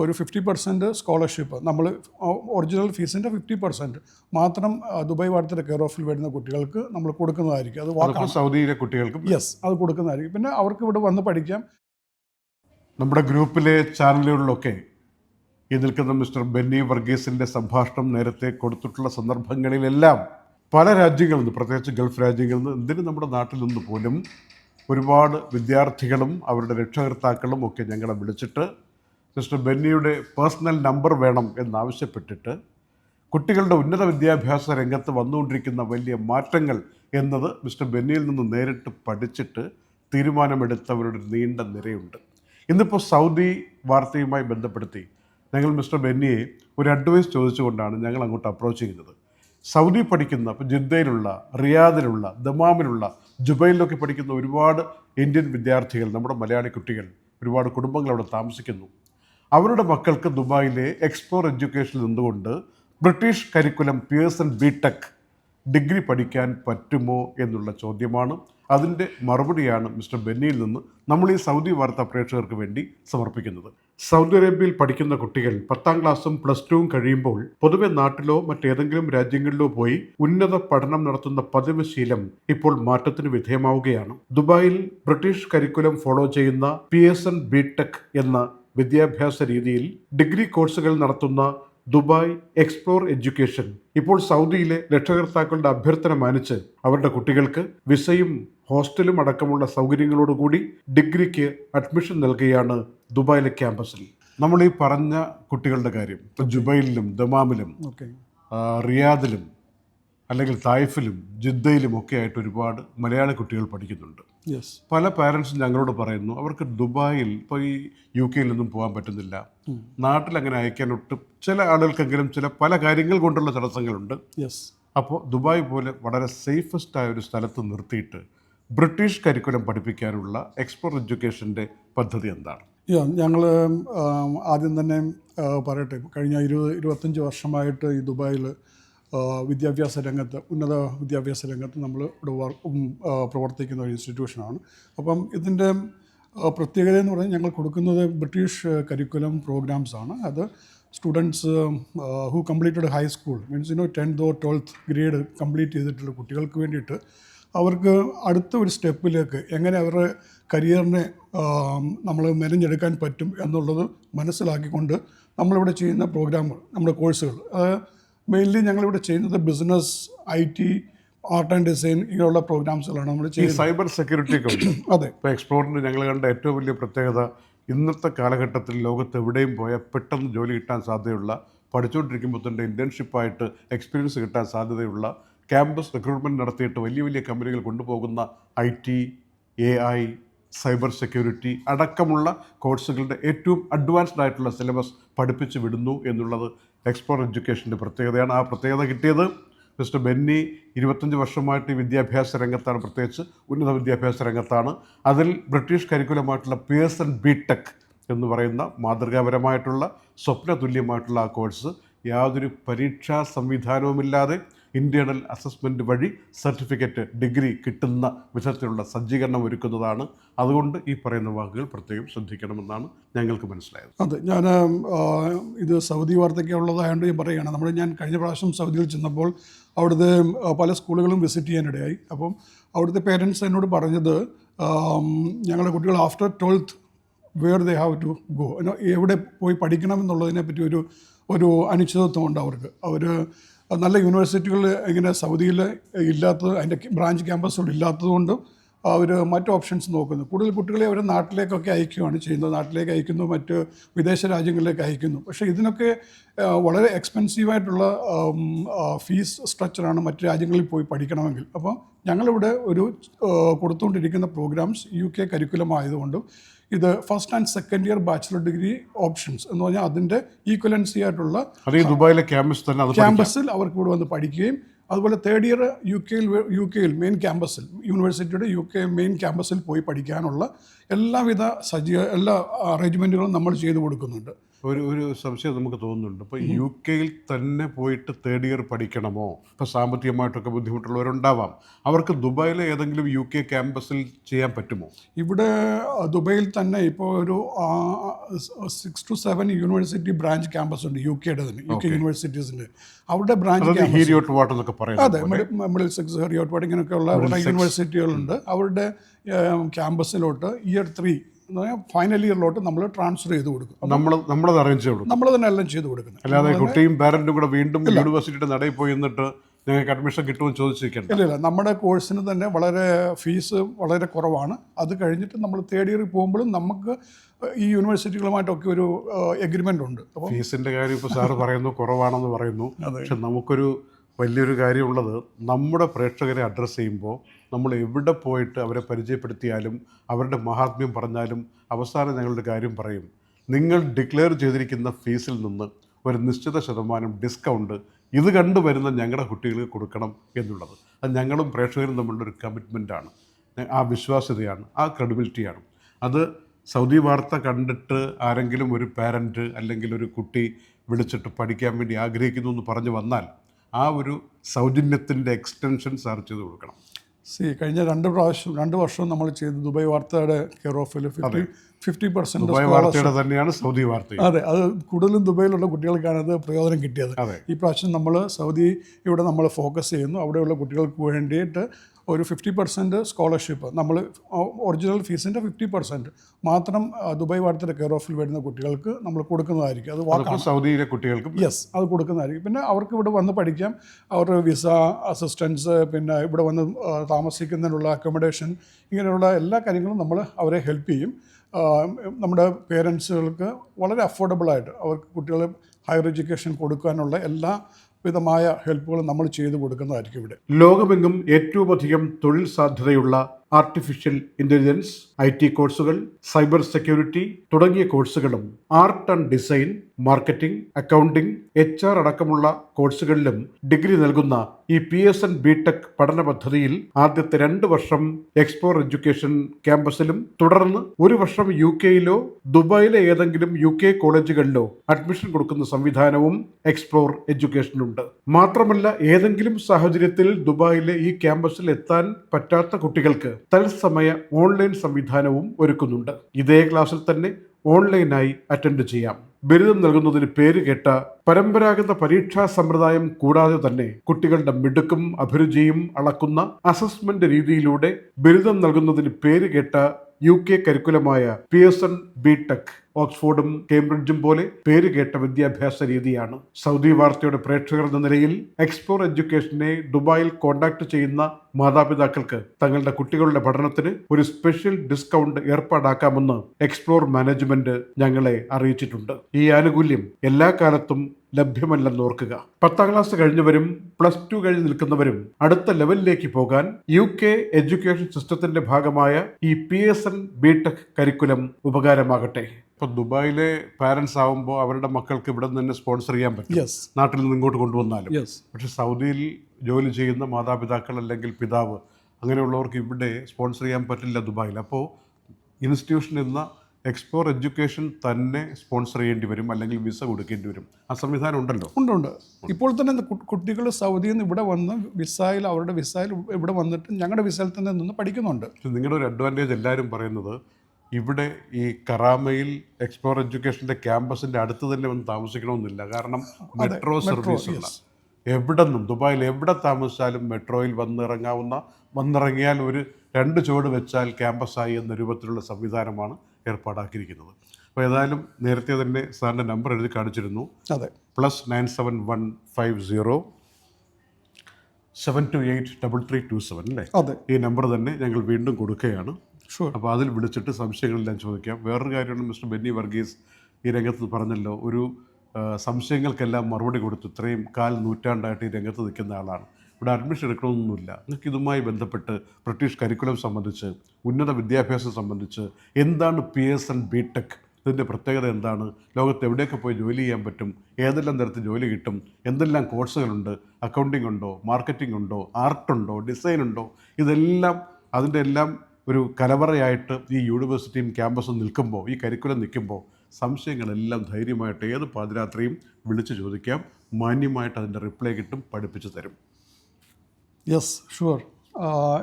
ഒരു fifty percent scholarship നമ്മൾ original ഫീസിന്റെ ഫിഫ്റ്റി പെർസെന്റ് മാത്രം ദുബായ് വാർത്തയുടെ കെയർ ഓഫിൽ വരുന്ന കുട്ടികൾക്ക് നമ്മൾ കൊടുക്കുന്നതായിരിക്കും. അത് വാക്കാണ്. സൗദിയിലെ കുട്ടികൾക്ക് യെസ് അത് കൊടുക്കുന്നതായിരിക്കും. പിന്നെ അവർക്ക് ഇവിടെ വന്ന് പഠിക്കാം. നമ്മുടെ ഗ്രൂപ്പിലെ ചാനലുകളിലൊക്കെ ഈ നിൽക്കുന്ന മിസ്റ്റർ ബെന്നി വർഗീസിന്റെ സംഭാഷണം നേരത്തെ കൊടുത്തിട്ടുള്ള സന്ദർഭങ്ങളിലെല്ലാം പല രാജ്യങ്ങളിൽ നിന്ന് പ്രത്യേകിച്ച് ഗൾഫ് രാജ്യങ്ങളിൽ നിന്ന് എന്തിനും നമ്മുടെ നാട്ടിൽ നിന്ന് പോലും ഒരുപാട് വിദ്യാർത്ഥികളും അവരുടെ രക്ഷകർത്താക്കളും ഒക്കെ ഞങ്ങളെ വിളിച്ചിട്ട് മിസ്റ്റർ ബെന്നിയുടെ പേഴ്സണൽ നമ്പർ വേണം എന്നാവശ്യപ്പെട്ടിട്ട് കുട്ടികളുടെ ഉന്നത വിദ്യാഭ്യാസ രംഗത്ത് വന്നുകൊണ്ടിരിക്കുന്ന വലിയ മാറ്റങ്ങൾ എന്നത് മിസ്റ്റർ ബെന്നിയിൽ നിന്ന് നേരിട്ട് പഠിച്ചിട്ട് തീരുമാനമെടുത്തവരുടെ നീണ്ട നിരയുണ്ട്. ഇന്നിപ്പോൾ സൗദി വാർത്തയുമായി ബന്ധപ്പെടുത്തി ഞങ്ങൾ മിസ്റ്റർ ബെന്നിയെ ഒരു അഡ്വൈസ് ചോദിച്ചുകൊണ്ടാണ് ഞങ്ങൾ അങ്ങോട്ട് അപ്രോച്ച് ചെയ്യുന്നത്. സൗദി പഠിക്കുന്ന ഇപ്പോൾ ജിദ്ദയിലുള്ള റിയാദിലുള്ള ദമാമിലുള്ള ജുബൈലിലൊക്കെ പഠിക്കുന്ന ഒരുപാട് ഇന്ത്യൻ വിദ്യാർത്ഥികൾ നമ്മുടെ മലയാളി കുട്ടികൾ ഒരുപാട് കുടുംബങ്ങൾ അവിടെ താമസിക്കുന്നു. അവരുടെ മക്കൾക്ക് ദുബായിലെ എക്സ്പ്ലോർ എഡ്യൂക്കേഷനിൽ നിന്നുകൊണ്ട് British curriculum Pearson B tech degree പഠിക്കാൻ പറ്റുമോ എന്നുള്ള ചോദ്യമാണ്. അതിന്റെ മറുപടിയാണ് മിസ്റ്റർ ബെന്നിയിൽ നിന്ന് നമ്മൾ ഈ സൗദി വാർത്താ പ്രേക്ഷകർക്ക് വേണ്ടി സമർപ്പിക്കുന്നത്. സൗദി അറേബ്യയിൽ പഠിക്കുന്ന കുട്ടികൾ പത്താം ക്ലാസ്സും പ്ലസ് ടുവും കഴിയുമ്പോൾ പൊതുവെ നാട്ടിലോ മറ്റേതെങ്കിലും രാജ്യങ്ങളിലോ പോയി ഉന്നത പഠനം നടത്തുന്ന പതിവ് ശീലം ഇപ്പോൾ മാറ്റത്തിന് വിധേയമാവുകയാണ്. ദുബായിൽ ബ്രിട്ടീഷ് കരിക്കുലം ഫോളോ ചെയ്യുന്ന P S N B tech എന്ന വിദ്യാഭ്യാസ രീതിയിൽ ഡിഗ്രി കോഴ്സുകൾ നടത്തുന്ന ദുബായ് എക്സ്പ്ലോർ എഡ്യൂക്കേഷൻ. ഇപ്പോൾ സൗദിയിലെ രക്ഷകർത്താക്കളുടെ അഭ്യർത്ഥന മാനിച്ച് അവരുടെ കുട്ടികൾക്ക് വിസയും ഹോസ്റ്റലും അടക്കമുള്ള സൗകര്യങ്ങളോടുകൂടി ഡിഗ്രിക്ക് അഡ്മിഷൻ നൽകുകയാണ് ദുബായിലെ ക്യാമ്പസിൽ. നമ്മൾ ഈ പറഞ്ഞ കുട്ടികളുടെ കാര്യം ജുബൈലിലും ദമാമിലും റിയാദിലും അല്ലെങ്കിൽ തായിഫിലും ജിദ്ദയിലും ഒക്കെ ആയിട്ട് ഒരുപാട് മലയാളി കുട്ടികൾ പഠിക്കുന്നുണ്ട്. യെസ് പല പാരൻസും ഞങ്ങളോട് പറയുന്നു അവർക്ക് ദുബായിൽ ഇപ്പോൾ ഈ യു കെയിലൊന്നും പോകാൻ പറ്റുന്നില്ല. നാട്ടിൽ അങ്ങനെ അയക്കാൻ ഒട്ടും ചില ആളുകൾക്കെങ്കിലും ചില പല കാര്യങ്ങൾ കൊണ്ടുള്ള തടസ്സങ്ങളുണ്ട്. യെസ് അപ്പോൾ ദുബായ് പോലെ വളരെ സേഫസ്റ്റ് ആയ ഒരു സ്ഥലത്ത് നിർത്തിയിട്ട് ബ്രിട്ടീഷ് കരിക്കുലം പഠിപ്പിക്കാനുള്ള എക്സ്പോർട്ട് എഡ്യൂക്കേഷന്റെ പദ്ധതി എന്താണ്? ഞങ്ങൾ ആദ്യം തന്നെ പറയട്ടെ കഴിഞ്ഞ ഇരുപത് ഇരുപത്തഞ്ച് വർഷമായിട്ട് ഈ ദുബായിൽ വിദ്യാഭ്യാസ രംഗത്ത് ഉന്നത വിദ്യാഭ്യാസ രംഗത്ത് നമ്മൾ ഇവിടെ പ്രവർത്തിക്കുന്ന ഒരു ഇൻസ്റ്റിറ്റ്യൂഷനാണ്. അപ്പം ഇതിന്റെ പ്രത്യേകത എന്ന് പറഞ്ഞാൽ ഞങ്ങൾ കൊടുക്കുന്നത് ബ്രിട്ടീഷ് കരിക്കുലം പ്രോഗ്രാംസ് ആണ്. അത് students who completed high school means you know ടെൻത്തോ twelfth grade complete ചെയ്തിട്ടുള്ള കുട്ടികൾക്ക് വേണ്ടിയിട്ട് അവർക്ക് അടുത്ത ഒരു സ്റ്റെപ്പിലേക്ക് എങ്ങനെ അവരുടെ കരിയറിനെ നമ്മൾ മെനഞ്ഞെടുക്കാൻ പറ്റും എന്നുള്ളത് മനസ്സിലാക്കിക്കൊണ്ട് നമ്മളിവിടെ ചെയ്യുന്ന പ്രോഗ്രാമുകൾ നമ്മുടെ കോഴ്സുകൾ. മെയിൻലി ഞങ്ങളിവിടെ ചെയ്യുന്നത് business I T art and design ഇങ്ങനെയുള്ള പ്രോഗ്രാംസുകളാണ് നമ്മൾ ചെയ്യുന്നത്. സൈബർ സെക്യൂരിറ്റി അതെ. ഇപ്പോൾ എക്സ്പ്ലോറിന് ഞങ്ങൾ കണ്ട ഏറ്റവും വലിയ പ്രത്യേകത ഇന്നത്തെ കാലഘട്ടത്തിൽ ലോകത്ത് എവിടെയും പോയാൽ പെട്ടെന്ന് ജോലി കിട്ടാൻ സാധ്യതയുള്ള പഠിച്ചുകൊണ്ടിരിക്കുമ്പോൾ തന്നെ ഇന്റേൺഷിപ്പായിട്ട് എക്സ്പീരിയൻസ് കിട്ടാൻ സാധ്യതയുള്ള ക്യാമ്പസ് റിക്രൂട്ട്മെന്റ് നടത്തിയിട്ട് വലിയ വലിയ കമ്പനികൾ കൊണ്ടുപോകുന്ന I T A I cyber security അടക്കമുള്ള കോഴ്സുകളുടെ ഏറ്റവും അഡ്വാൻസ്ഡ് ആയിട്ടുള്ള സിലബസ് പഠിപ്പിച്ച് വിടുന്നു എന്നുള്ളത് എക്സ്പ്ലോർ എഡ്യൂക്കേഷന്റെ പ്രത്യേകതയാണ്. ആ പ്രത്യേകത കിട്ടിയത് മിസ്റ്റർ ബെന്നി ഇരുപത്തഞ്ച് വർഷമായിട്ട് വിദ്യാഭ്യാസ രംഗത്താണ്. പ്രത്യേകിച്ച് ഉന്നത വിദ്യാഭ്യാസ രംഗത്താണ്. അതിൽ ബ്രിട്ടീഷ് കരിക്കുലമായിട്ടുള്ള പിയേഴ്സൺ ബി ടെക് എന്ന് പറയുന്ന മാതൃകാപരമായിട്ടുള്ള സ്വപ്ന തുല്യമായിട്ടുള്ള ആ കോഴ്സ് യാതൊരു പരീക്ഷാ സംവിധാനവുമില്ലാതെ ഇന്റേണൽ അസസ്മെന്റ് വഴി സർട്ടിഫിക്കറ്റ് ഡിഗ്രി കിട്ടുന്ന വിധത്തിലുള്ള സജ്ജീകരണം ഒരുക്കുന്നതാണ്. അതുകൊണ്ട് ഈ പറയുന്ന വാക്കുകൾ പ്രത്യേകം ശ്രദ്ധിക്കണമെന്നാണ് ഞങ്ങൾക്ക് മനസ്സിലായത്. അതെ ഞാൻ ഇത് സൗദി വാർത്തയ്ക്ക് ഉള്ളതായതുകൊണ്ട് ഞാൻ പറയുകയാണ്. നമ്മൾ ഞാൻ കഴിഞ്ഞ പ്രാവശ്യം സൗദിയിൽ ചെന്നപ്പോൾ അവിടുത്തെ പല സ്കൂളുകളും വിസിറ്റ് ചെയ്യാനിടയായി. അപ്പം അവിടുത്തെ പേരൻസ് എന്നോട് പറഞ്ഞത് ഞങ്ങളുടെ കുട്ടികൾ after twelfth where they have to go. എവിടെ പോയി പഠിക്കണം എന്നുള്ളതിനെ പറ്റി ഒരു ഒരു അനിശ്ചിതത്വമുണ്ട് അവർക്ക്. അവർ നല്ല യൂണിവേഴ്സിറ്റികൾ ഇങ്ങനെ സൗദിയിൽ ഇല്ലാത്തത് അതിന്റെ ബ്രാഞ്ച് ക്യാമ്പസുകൾ ഇല്ലാത്തതുകൊണ്ടും അവർ മറ്റ് ഓപ്ഷൻസ് നോക്കുന്നു. കൂടുതൽ കുട്ടികളെ അവർ നാട്ടിലേക്കൊക്കെ അയക്കുകയാണ് ചെയ്യുന്നത്. നാട്ടിലേക്ക് അയക്കുന്നു മറ്റ് വിദേശ രാജ്യങ്ങളിലേക്ക് അയക്കുന്നു. പക്ഷേ ഇതിനൊക്കെ വളരെ എക്സ്പെൻസീവായിട്ടുള്ള ഫീസ് സ്ട്രക്ചറാണ് മറ്റ് രാജ്യങ്ങളിൽ പോയി പഠിക്കണമെങ്കിൽ. അപ്പോൾ ഞങ്ങളിവിടെ ഒരു കൊടുത്തുകൊണ്ടിരിക്കുന്ന പ്രോഗ്രാംസ് യു കെ കരിക്കുലം ആയതുകൊണ്ടും ഇത് first and second year bachelor degree options എന്ന് പറഞ്ഞാൽ അതിന്റെ ഈക്വലൻസി ആയിട്ടുള്ള ദുബായിലെ ക്യാമ്പസ് തന്നെ ക്യാമ്പസിൽ അവർക്ക് ഇവിടെ വന്ന് പഠിക്കുകയും അതുപോലെ തേർഡ് ഇയർ യു കെയിൽ യു കെയിൽ മെയിൻ ക്യാമ്പസിൽ യൂണിവേഴ്സിറ്റിയുടെ യു കെ മെയിൻ ക്യാമ്പസിൽ പോയി പഠിക്കാനുള്ള എല്ലാവിധ സജ്ജീ എല്ലാ അറേഞ്ച്മെന്റുകളും നമ്മൾ ചെയ്തു കൊടുക്കുന്നുണ്ട്. ഒരു ഒരു സംശയം നമുക്ക് തോന്നുന്നുണ്ട്. ഇപ്പോൾ യു കെയിൽ തന്നെ പോയിട്ട് തേർഡ് ഇയർ പഠിക്കണമോ? ഇപ്പോൾ സാമ്പത്തികമായിട്ടൊക്കെ ബുദ്ധിമുട്ടുള്ളവരുണ്ടാവാം. അവർക്ക് ദുബായിലെ ഏതെങ്കിലും യു കെ ക്യാമ്പസിൽ ചെയ്യാൻ പറ്റുമോ? ഇവിടെ ദുബായിൽ തന്നെ ഇപ്പോൾ ഒരു six to seven university branch campus ഉണ്ട് യു കെയുടെ തന്നെ യു കെ യൂണിവേഴ്സിറ്റീസിന്റെ അവരുടെ ബ്രാഞ്ച് ഹീരിയോട്ട് വാട്ട് എന്നൊക്കെ അതെ പറയുന്നത് മിഡിൽ സിക്സ് ഹെറിയോട്ട് വാട്ട് ഇങ്ങനെയൊക്കെയുള്ള ഉള്ള യൂണിവേഴ്സിറ്റികളുണ്ട് അവരുടെ ക്യാമ്പസിലോട്ട് ഇയർ ത്രീ ഫൈനൽ ഇയറിലോട്ട് നമ്മൾ ട്രാൻസ്ഫർ ചെയ്ത് കൊടുക്കും. നമ്മൾ നമ്മളത് അറേഞ്ച് ചെയ്തു നമ്മൾ തന്നെ എല്ലാം ചെയ്ത് കൊടുക്കുന്നത്. അല്ലാതെ കുട്ടിയും പാരന്റും കൂടെ വീണ്ടും യൂണിവേഴ്സിറ്റിയുടെ നടയിൽ പോയി എന്നിട്ട് ഞങ്ങൾക്ക് അഡ്മിഷൻ കിട്ടുമെന്ന് ചോദിച്ചിരിക്കണം ഇല്ല ഇല്ല. നമ്മുടെ കോഴ്സിന് തന്നെ വളരെ ഫീസ് വളരെ കുറവാണ്. അത് കഴിഞ്ഞിട്ട് നമ്മൾ തേർഡ് ഇയറിൽ പോകുമ്പോഴും നമുക്ക് ഈ യൂണിവേഴ്സിറ്റികളുമായിട്ടൊക്കെ ഒരു എഗ്രിമെന്റ് ഉണ്ട്. അപ്പോൾ ഫീസിന്റെ കാര്യം ഇപ്പോൾ സാറ് പറയുന്നു കുറവാണെന്ന് പറയുന്നു. പക്ഷെ നമുക്കൊരു വലിയൊരു കാര്യമുള്ളത് നമ്മുടെ പ്രേക്ഷകരെ അഡ്രസ്സ് ചെയ്യുമ്പോൾ നമ്മൾ എവിടെ പോയിട്ട് അവരെ പരിചയപ്പെടുത്തിയാലും അവരുടെ മഹാത്മ്യം പറഞ്ഞാലും അവസാനം ഞങ്ങളുടെ കാര്യം പറയും. നിങ്ങൾ ഡിക്ലെയർ ചെയ്തിരിക്കുന്ന ഫീസിൽ നിന്ന് ഒരു നിശ്ചിത ശതമാനം ഡിസ്കൗണ്ട് ഇത് കണ്ടു വരുന്ന ഞങ്ങളുടെ കുട്ടികൾക്ക് കൊടുക്കണം എന്നുള്ളത്. അത് ഞങ്ങളും പ്രേക്ഷകരും തമ്മിലുള്ള ഒരു കമ്മിറ്റ്മെന്റാണ് ആ വിശ്വാസ്യതയാണ് ആ ക്രെഡിബിലിറ്റിയാണ് അത് സൗദി വാർത്ത കണ്ടിട്ട് ആരെങ്കിലും ഒരു പാരന്റ് അല്ലെങ്കിൽ ഒരു കുട്ടി വിളിച്ചിട്ട് പഠിക്കാൻ വേണ്ടി ആഗ്രഹിക്കുന്നു എന്ന് പറഞ്ഞു വന്നാൽ ആ ഒരു സൗജന്യത്തിന്റെ എക്സ്റ്റൻഷൻ സാർ ചെയ്ത് കൊടുക്കണം. സി കഴിഞ്ഞ രണ്ട് പ്രാവശ്യം രണ്ട് വർഷം നമ്മൾ ചെയ്ത് ദുബായ് വാർത്തയുടെ കെയർ ഓഫിൽ ഫിഫ്റ്റി ഫിഫ്റ്റി പെർസെന്റ് ദുബായ് വാർത്തയുടെ തന്നെയാണ് സൗദി വാർത്ത അതെ അത് കൂടുതലും ദുബായിലുള്ള കുട്ടികൾക്കാണ് അത് പ്രയോജനം കിട്ടിയത്. ഈ പ്രാവശ്യം നമ്മൾ സൗദി ഇവിടെ നമ്മൾ ഫോക്കസ് ചെയ്യുന്നു. അവിടെയുള്ള കുട്ടികൾക്ക് വേണ്ടിയിട്ട് ഒരു ഫിഫ്റ്റി പെർസെന്റ് സ്കോളർഷിപ്പ് നമ്മൾ ഒറിജിനൽ ഫീസിന്റെ ഫിഫ്റ്റി പെർസെന്റ് മാത്രം ദുബായ് വാർത്തയുടെ കെയർ ഓഫിൽ വരുന്ന കുട്ടികൾക്ക് നമ്മൾ കൊടുക്കുന്നതായിരിക്കും. അത് വാക്കാണ്. സൗദിയിലെ കുട്ടികൾക്ക് യെസ് അത് കൊടുക്കുന്നതായിരിക്കും. പിന്നെ അവർക്ക് ഇവിടെ വന്ന് പഠിക്കാം. അവരുടെ വിസ അസിസ്റ്റൻസ് പിന്നെ ഇവിടെ വന്ന് താമസിക്കുന്നതിനുള്ള അക്കോമഡേഷൻ ഇങ്ങനെയുള്ള എല്ലാ കാര്യങ്ങളും നമ്മൾ അവരെ ഹെൽപ്പ് ചെയ്യും. നമ്മുടെ പേരൻസുകൾക്ക് വളരെ അഫോർഡബിളായിട്ട് അവർക്ക് കുട്ടികളെ ഹയർ എഡ്യൂക്കേഷൻ കൊടുക്കാനുള്ള എല്ലാ വിധമായ ഹെൽപ്പുകൾ നമ്മൾ ചെയ്തു കൊടുക്കുന്നതായിരിക്കും ഇവിടെ. ലോകമെങ്ങും ഏറ്റവും അധികം തൊഴിൽ സാധ്യതയുള്ള ആർട്ടിഫിഷ്യൽ ഇന്റലിജൻസ് ഐ ടി കോഴ്സുകൾ സൈബർ സെക്യൂരിറ്റി തുടങ്ങിയ കോഴ്സുകളും art and design marketing accounting H R അടക്കമുള്ള കോഴ്സുകളിലും ഡിഗ്രി നൽകുന്ന ഈ P S N B tech പഠന പദ്ധതിയിൽ ആദ്യത്തെ രണ്ട് വർഷം എക്സ്പോർ എഡ്യൂക്കേഷൻ ക്യാമ്പസിലും തുടർന്ന് ഒരു വർഷം യു കെയിലോ ദുബായിലെ ഏതെങ്കിലും യു കെ കോളേജുകളിലോ അഡ്മിഷൻ കൊടുക്കുന്ന സംവിധാനവും എക്സ്പ്ലോർ എഡ്യൂക്കേഷനുണ്ട് മാത്രമല്ല ഏതെങ്കിലും സാഹചര്യത്തിൽ ദുബായിലെ ഈ ക്യാമ്പസിൽ എത്താൻ പറ്റാത്ത കുട്ടികൾക്ക് തത്സമയ ഓൺലൈൻ സംവിധാനവും ഒരുക്കുന്നുണ്ട്. ഇതേ ക്ലാസ്സിൽ തന്നെ ഓൺലൈനായി അറ്റൻഡ് ചെയ്യാം. ബിരുദം നൽകുന്നതിന് പേര് കേട്ട പരമ്പരാഗത പരീക്ഷാ സമ്പ്രദായം കൂടാതെ തന്നെ കുട്ടികളുടെ മിടുക്കും അഭിരുചിയും അളക്കുന്ന അസസ്മെന്റ് രീതിയിലൂടെ ബിരുദം നൽകുന്നതിന് പേര് കേട്ട U K കരിക്കുലമായ P S N B tech ഓക്സ്ഫോർഡും കേംബ്രിഡ്ജും പോലെ പേര് കേട്ട വിദ്യാഭ്യാസ രീതിയാണ്. സൗദി വാർത്തയുടെ പ്രേക്ഷകർ എന്ന നിലയിൽ എക്സ്പ്ലോർ എഡ്യൂക്കേഷനെ ദുബായിൽ കോണ്ടാക്ട് ചെയ്യുന്ന മാതാപിതാക്കൾക്ക് തങ്ങളുടെ കുട്ടികളുടെ പഠനത്തിന് ഒരു സ്പെഷ്യൽ ഡിസ്കൗണ്ട് ഏർപ്പാടാക്കാമെന്ന് എക്സ്പ്ലോർ മാനേജ്മെന്റ് ഞങ്ങളെ അറിയിച്ചിട്ടുണ്ട്. ഈ ആനുകൂല്യം എല്ലാ കാലത്തും ലഭ്യമല്ലെന്ന് ഓർക്കുക. പത്താം ക്ലാസ് കഴിഞ്ഞവരും പ്ലസ് ടു കഴിഞ്ഞ് നിൽക്കുന്നവരും അടുത്ത ലെവലിലേക്ക് പോകാൻ യു കെ എഡ്യൂക്കേഷൻ സിസ്റ്റത്തിന്റെ ഭാഗമായ ഈ P S N B tech curriculum ഉപകാരമാകട്ടെ. ഇപ്പൊ ദുബായിലെ പാരന്റ്സ് ആവുമ്പോൾ അവരുടെ മക്കൾക്ക് ഇവിടെ നിന്ന് തന്നെ സ്പോൺസർ ചെയ്യാൻ പറ്റും. നാട്ടിൽ നിന്ന് ഇങ്ങോട്ട് കൊണ്ടുവന്നാലും. പക്ഷെ സൗദിയിൽ ജോലി ചെയ്യുന്ന മാതാപിതാക്കൾ അല്ലെങ്കിൽ പിതാവ് അങ്ങനെയുള്ളവർക്ക് ഇവിടെ സ്പോൺസർ ചെയ്യാൻ പറ്റില്ല ദുബായിൽ. അപ്പോൾ ഇൻസ്റ്റിറ്റ്യൂഷനിൽ എന്ന എക്സ്പ്ലോർ എഡ്യൂക്കേഷൻ തന്നെ സ്പോൺസർ ചെയ്യേണ്ടി വരും അല്ലെങ്കിൽ വിസ കൊടുക്കേണ്ടി വരും. ആ സംവിധാനം ഉണ്ടല്ലോ? ഉണ്ട് ഉണ്ട്. ഇപ്പോൾ തന്നെ കുട്ടികൾ സൗദിയിൽ നിന്ന് ഇവിടെ വന്ന് വിസയിൽ അവരുടെ വിസയിൽ ഇവിടെ വന്നിട്ട് ഞങ്ങളുടെ വിസയിൽ തന്നെ നിന്ന് പഠിക്കുന്നുണ്ട്. നിങ്ങളുടെ ഒരു അഡ്വാന്റേജ് എല്ലാവരും പറയുന്നത് ഇവിടെ ഈ കറാമയിൽ എക്സ്പ്ലോർ എഡ്യൂക്കേഷന്റെ ക്യാമ്പസിന്റെ അടുത്ത് തന്നെ വന്ന് താമസിക്കണമെന്നില്ല. കാരണം മെട്രോ സർവീസ് എവിടെ നിന്നും ദുബായിൽ എവിടെ താമസിച്ചാലും മെട്രോയിൽ വന്നിറങ്ങാവുന്ന വന്നിറങ്ങിയാൽ ഒരു രണ്ട് ചുവട് വെച്ചാൽ ക്യാമ്പസായി എന്ന രൂപത്തിലുള്ള സംവിധാനമാണ് ഏർപ്പാടാക്കിയിരിക്കുന്നത്. അപ്പോൾ ഏതായാലും നേരത്തെ തന്നെ സാറിന്റെ നമ്പർ എഴുതി കാണിച്ചിരുന്നു. അതെ. Plus nine seven one five zero seven two eight double three two seven അല്ലേ? അതെ. ഈ നമ്പർ തന്നെ ഞങ്ങൾ വീണ്ടും കൊടുക്കുകയാണ്. ഷുവർ അപ്പോൾ അതിൽ വിളിച്ചിട്ട് സംശയങ്ങളെല്ലാം ചോദിക്കാം. വേറൊരു കാര്യമാണ് മിസ്റ്റർ ബെന്നി വർഗീസ് ഈ രംഗത്ത് പറഞ്ഞല്ലോ ഒരു സംശയങ്ങൾക്കെല്ലാം മറുപടി കൊടുത്തു. ഇത്രയും കാൽ നൂറ്റാണ്ടായിട്ട് ഈ രംഗത്ത് നിൽക്കുന്ന ആളാണ്. ഇവിടെ അഡ്മിഷൻ എടുക്കണമെന്നൊന്നുമില്ല. നിങ്ങൾക്ക് ഇതുമായി ബന്ധപ്പെട്ട് ബ്രിട്ടീഷ് കരിക്കുലം സംബന്ധിച്ച് ഉന്നത വിദ്യാഭ്യാസം സംബന്ധിച്ച് എന്താണ് P S N B tech ഇതിന്റെ പ്രത്യേകത എന്താണ്? ലോകത്ത് എവിടെയൊക്കെ പോയി ജോലി ചെയ്യാൻ പറ്റും? ഏതെല്ലാം തരത്തിൽ ജോലി കിട്ടും? എന്തെല്ലാം കോഴ്സുകളുണ്ട്? അക്കൗണ്ടിംഗ് ഉണ്ടോ? മാർക്കറ്റിംഗ് ഉണ്ടോ? ആർട്ടുണ്ടോ ഡിസൈൻ ഉണ്ടോ? ഇതെല്ലാം അതിന്റെ എല്ലാം ഒരു കലവറയായിട്ട് ഈ യൂണിവേഴ്സിറ്റിയും ക്യാമ്പസും നിൽക്കുമ്പോൾ ഈ കരിക്കുലം നിൽക്കുമ്പോൾ സംശയങ്ങളെല്ലാം ധൈര്യമായിട്ട് ഏത് പാതിരാത്രിയും വിളിച്ചു ചോദിക്കാം. മാന്യമായിട്ട് അതിന്റെ റിപ്ലൈ കിട്ടും പഠിപ്പിച്ചു തരും. യെസ് ഷുവർ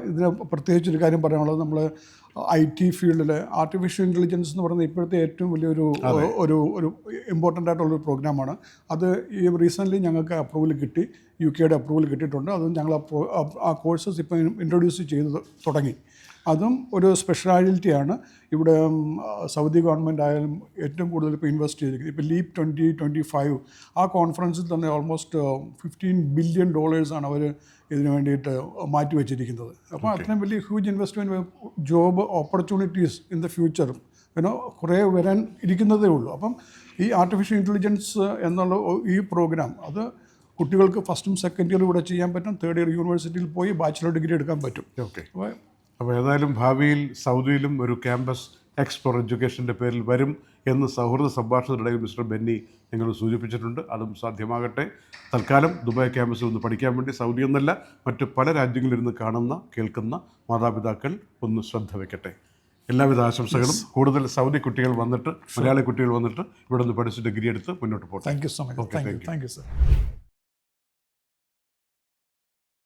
ഇതിന് പ്രത്യേകിച്ച് ഒരു കാര്യം പറയാനുള്ളത് നമ്മൾ ഐ ടി ഫീൽഡിൽ ആർട്ടിഫിഷ്യൽ ഇന്റലിജൻസ് എന്ന് പറയുന്നത് ഇപ്പോഴത്തെ ഏറ്റവും വലിയൊരു ഒരു ഒരു ഇമ്പോർട്ടന്റ് ആയിട്ടുള്ളൊരു പ്രോഗ്രാമാണ് അത് ഈ റീസെന്റ്ലി ഞങ്ങൾക്ക് അപ്രൂവൽ കിട്ടി യു കെയുടെ അപ്രൂവൽ കിട്ടിയിട്ടുണ്ട്. അതും ഞങ്ങൾ ആ കോഴ്സസ് ഇപ്പം ഇൻട്രൊഡ്യൂസ് ചെയ്ത് തുടങ്ങി. അതും ഒരു സ്പെഷ്യാലിറ്റിയാണ് ഇവിടെ സൗദി ഗവൺമെന്റ് ആയാലും ഏറ്റവും കൂടുതൽ ഇപ്പോൾ ഇൻവെസ്റ്റ് ചെയ്തിരിക്കുന്നത്. ഇപ്പോൾ ലീപ് ട്വന്റി ട്വന്റി ഫൈവ് ആ കോൺഫറൻസിൽ തന്നെ ഓൾമോസ്റ്റ് ഫിഫ്റ്റീൻ ബില്യൺ ഡോളേഴ്സാണ് അവർ ഇതിനു വേണ്ടിയിട്ട് മാറ്റി വെച്ചിരിക്കുന്നത്. അപ്പോൾ അത്രയും വലിയ huge investment job opportunities in the future പിന്നെ കുറേ വരാൻ ഇരിക്കുന്നതേ ഉള്ളൂ. അപ്പം ഈ ആർട്ടിഫിഷ്യൽ ഇന്റലിജൻസ് എന്നുള്ള ഈ പ്രോഗ്രാം അത് കുട്ടികൾക്ക് ഫസ്റ്റും സെക്കൻഡ് ഇയർ ഇവിടെ ചെയ്യാൻ പറ്റും. തേർഡ് ഇയർ യൂണിവേഴ്സിറ്റിയിൽ പോയി ബാച്ചിലർ ഡിഗ്രി എടുക്കാൻ പറ്റും. ഓക്കെ അപ്പോൾ അപ്പോൾ ഏതായാലും ഭാവിയിൽ സൗദിയിലും ഒരു ക്യാമ്പസ് എക്സ്പ്ലോർ എഡ്യൂക്കേഷന്റെ പേരിൽ വരും എന്ന് സൗഹൃദ സംഭാഷണത്തിനിടയിൽ മിസ്റ്റർ ബെന്നി നിങ്ങൾ സൂചിപ്പിച്ചിട്ടുണ്ട്. അതും സാധ്യമാകട്ടെ. തൽക്കാലം ദുബായ് ക്യാമ്പസിൽ ഒന്ന് പഠിക്കാൻ വേണ്ടി സൗദി എന്നല്ല മറ്റ് പല രാജ്യങ്ങളിലിരുന്ന് കാണുന്ന കേൾക്കുന്ന മാതാപിതാക്കൾ ഒന്ന് ശ്രദ്ധ വയ്ക്കട്ടെ എല്ലാവിധ ആശംസകളും. കൂടുതൽ സൗദി കുട്ടികൾ വന്നിട്ട് മലയാളി കുട്ടികൾ വന്നിട്ട് ഇവിടെ നിന്ന് പഠിച്ച് ഡിഗ്രി എടുത്ത് മുന്നോട്ട് പോട്ടെ. Thank you so much thank you thank you sir